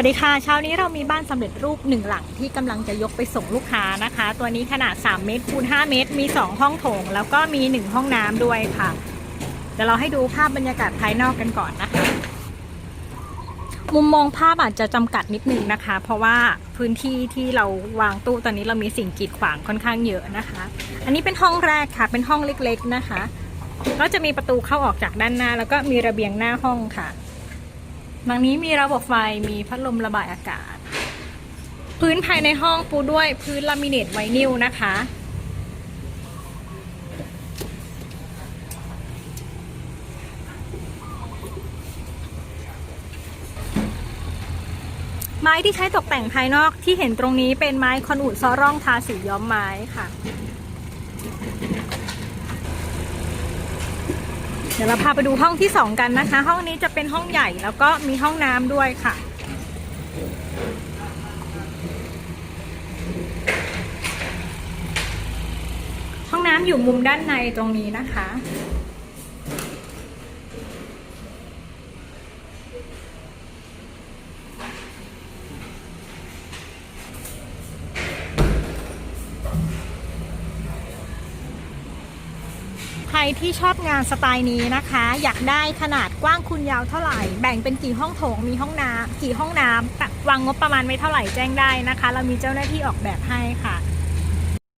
วัสดีค่ะ เช้านี้เรามีบ้านสำเร็จรูปหนึ่งหลังที่กำลังจะยกไปส่งลูกค้านะคะ ตัวนี้ขนาด 3 เมตรคูณ 5 เมตร มี 2 ห้องโถง แล้วก็มี 1 ห้องน้ำด้วยค่ะเดี๋ยวเราให้ดูภาพบรรยากาศภายนอกกันก่อนนะคะมุมมองภาพอาจจะจำกัดนิดนึงนะคะ เพราะว่าพื้นที่ที่เราวางตู้ตอนนี้เรามีสิ่งกีดขวางค่อนข้างเยอะนะคะ อันนี้เป็นห้องแรกค่ะ เป็นห้องเล็กๆนะคะ ก็จะมีประตูเข้าออกจากด้านหน้า แล้วก็มีระเบียงหน้าห้องค่ะ หลังนี้มีระบบไฟมีพัดลมระบายอากาศ พื้นภายในห้องปูด้วยพื้นลามิเนตไวนิลนะคะ ไม้ที่ใช้ตกแต่งภายนอกที่เห็นตรงนี้เป็นไม้คอนอูดซอร่องทาสีย้อมไม้ค่ะ ดี๋ยวเราพาไปดูห้องที่สองกันนะคะ ห้องนี้จะเป็นห้องใหญ่แล้วก็มีห้องน้ำด้วยค่ะ ห้องน้ำอยู่มุมด้านในตรงนี้นะคะ ใครที่ชอบงานสไตล์นี้นะคะ อยากได้ขนาดกว้างคูณยาวเท่าไหร่ แบ่งเป็นกี่ห้องโถงมีห้องน้ำกี่ห้องน้ำวางงบประมาณไว้เท่าไหร่แจ้งได้นะคะ เรามีเจ้าหน้าที่ออกแบบให้ค่ะ